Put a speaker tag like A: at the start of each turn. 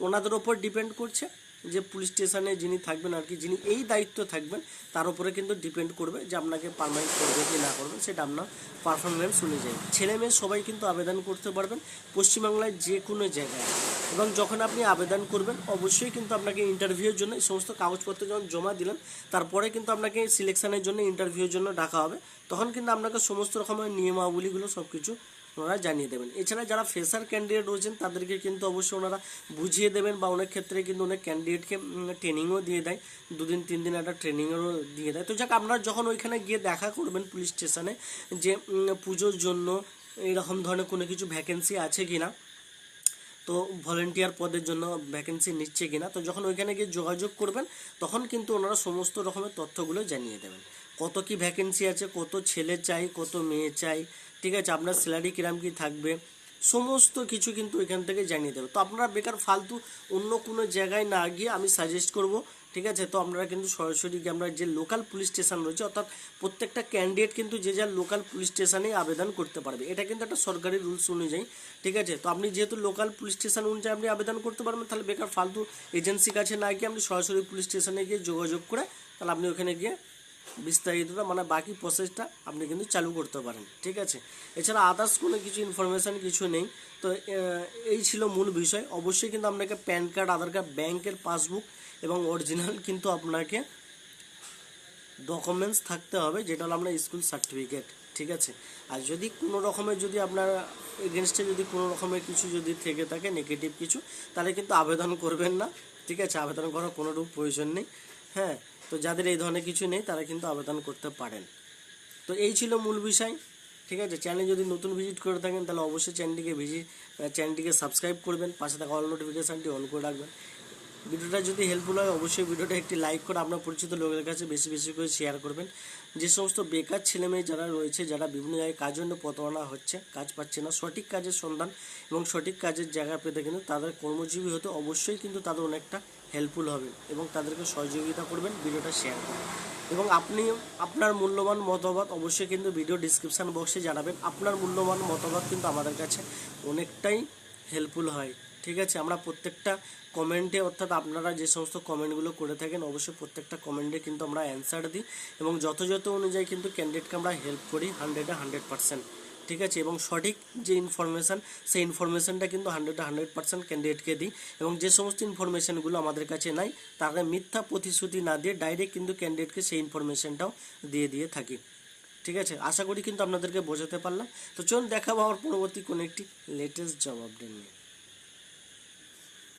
A: ওনাদের ওপর ডিপেন্ড করছে যে পুলিশ স্টেশনে যিনি থাকবেন আর কি, যিনি এই দায়িত্ব থাকবেন, তার উপরে কিন্তু ডিপেন্ড করবে যে আপনাকে পারমানেন্ট করবে কি না করবে, সেটা আপনার পারফরমেন্স অনুযায়ী। ছেলে মেয়ে সবাই কিন্তু আবেদন করতে পারবেন পশ্চিমবাংলায় যে কোনো জায়গায়। এবং যখন আপনি আবেদন করবেন, অবশ্যই কিন্তু আপনাকে ইন্টারভিউয়ের জন্য এই সমস্ত কাগজপত্র যখন জমা দিলেন, তারপরে কিন্তু আপনাকে সিলেকশনের জন্য ইন্টারভিউয়ের জন্য ডাকা হবে। তখন কিন্তু আপনাকে সমস্ত রকমের নিয়মাবলীগুলো সব কিছু ওনারা জানিয়ে দেবেন। এছাড়া যারা ফ্রেশার ক্যান্ডিডেট রয়েছেন, তাদেরকে কিন্তু অবশ্যই ওনারা বুঝিয়ে দেবেন বা অনেক ক্ষেত্রে কিন্তু অনেক ক্যান্ডিডেটকে ট্রেনিংও দিয়ে দেয়। দুদিন, তিন দিন একটা ট্রেনিংও দিয়ে দেয়। তো যাক, আপনারা যখন ওইখানে গিয়ে দেখা করবেন পুলিশ স্টেশনে যে পুজোর জন্য এরকম ধরনের কোনো কিছু ভ্যাকেন্সি আছে কি না তো ভলেন্টিয়ার পদের জন্য ভ্যাকেন্সি নিচ্ছে কিনা, তো যখন ওইখানে গিয়ে যোগাযোগ করবেন, তখন কিন্তু ওনারা সমস্ত রকমের তথ্যগুলো জানিয়ে দেবেন। কত কি ভ্যাকেন্সি আছে, কত ছেলে চাই, কত মেয়ে চাই, ঠিক আছে? আপনার স্যালারি কিরাম কি থাকবে? সমস্ত কিছু কিন্তু এখান থেকে জানিয়ে দেবে তো আপনারা বেকার, ফালতু অন্য কোনো জায়গায় না গিয়ে আমি সাজেস্ট করব, ঠিক আছে? তো আপনারা কিন্তু সরাসরি আমরা যে লোকাল পুলিশ স্টেশন রয়েছে, অর্থাৎ প্রত্যেকটা ক্যান্ডিডেট কিন্তু যে যার লোকাল পুলিশ স্টেশনেই আবেদন করতে পারবে। এটা কিন্তু একটা সরকারি রুলস অনুযায়ী, ঠিক আছে? তো আপনি যেহেতু লোকাল পুলিশ স্টেশন অনুযায়ী আপনি আবেদন করতে পারবেন, তাহলে বেকার, ফালতু এজেন্সির কাছে না গিয়ে আপনি সরাসরি পুলিশ স্টেশনে গিয়ে যোগাযোগ করে, তাহলে আপনি ওখানে গিয়ে বিস্তারিতটা মানে বাকি প্রসেসটা আপনি কিন্তু চালু করতে পারেন, ঠিক আছে? এছাড়া আদার্স কোনো কিছু ইনফরমেশান কিছু নেই। তো এই ছিল মূল বিষয়। অবশ্যই কিন্তু আপনাকে প্যান কার্ড আধার কার্ড ব্যাংকের পাসবুক এবং অরিজিনাল কিন্তু আপনাকে ডকুমেন্টস থাকতে হবে, যেটা হলো আপনার স্কুল সার্টিফিকেট ঠিক আছে? আর যদি কোনো রকমের যদি আপনার এগেনস্টে যদি কোনো রকমের কিছু যদি থেকে থাকে নেগেটিভ কিছু, তাহলে কিন্তু আবেদন করবেন না, ঠিক আছে? আবেদন করার কোনো রূপ প্রয়োজন নেই। হ্যাঁ তো যাদের এই ধরনের কিছু নেই, তারা কিন্তু আবেদন করতে পারেন। তো এই ছিল মূল বিষয়, ঠিক আছে? চ্যানেল যদি নতুন ভিজিট করে থাকেন, তাহলে অবশ্যই চ্যানেলটিকে ভিজিট চ্যানেলটিকে সাবস্ক্রাইব করবেন, পাশে থাকা অল নোটিফিকেশানটি অন করে রাখবেন। ভিডিওটা যদি হেল্পফুল হয়, অবশ্যই ভিডিওটা একটি লাইক করে আপনার পরিচিত লোকের কাছে বেশি বেশি করে শেয়ার করবেন। যে সমস্ত বেকার ছেলেমেয়ে যারা রয়েছে, যারা বিভিন্ন জায়গায় কাজ জন্য প্রতারণা হচ্ছে, কাজ পাচ্ছে না, সঠিক কাজের সন্ধান এবং সঠিক কাজের জায়গা পেতে কিন্তু তাদের কর্মজীবী হতে অবশ্যই কিন্তু তাদের অনেকটা হেল্পফুল হবে এবং তাদেরকে সহযোগিতা করবেন, ভিডিওটা শেয়ার করবেন। এবং আপনি আপনার মূল্যবান মতামত অবশ্যই কিন্তু ভিডিও ডিসক্রিপশান বক্সে জানাবেন। আপনার মূল্যবান মতামত কিন্তু আমাদের কাছে অনেকটাই হেল্পফুল হয়। ঠিক আছে? আমরা প্রত্যেকটা কমেন্টে অর্থাৎ আপনারা যে সমস্ত কমেন্টগুলো করে থাকেন, অবশ্যই প্রত্যেকটা কমেন্টে কিন্তু আমরা অ্যান্সার দিই এবং যথাযথ অনুযায়ী কিন্তু ক্যান্ডিডেটকে আমরা হেল্প করি হান্ড্রেডে হান্ড্রেড পার্সেন্ট ঠিক আছে? এবং সঠিক যে ইনফরমেশান সেই ইনফরমেশানটা কিন্তু হান্ড্রেডে হান্ড্রেড পার্সেন্ট ক্যান্ডিডেটকে দিই এবং যে সমস্ত ইনফরমেশানগুলো আমাদের কাছে নাই, তাকে মিথ্যা প্রতিশ্রুতি না দিয়ে ডাইরেক্ট কিন্তু ক্যান্ডিডেটকে সেই ইনফরমেশানটাও দিয়ে দিয়ে থাকি, ঠিক আছে? আশা করি কিন্তু আপনাদেরকে বোঝাতে পারলাম। তো চলুন, দেখাবো আমার পরবর্তী কোনো একটি লেটেস্ট জব আপডেট নিয়ে।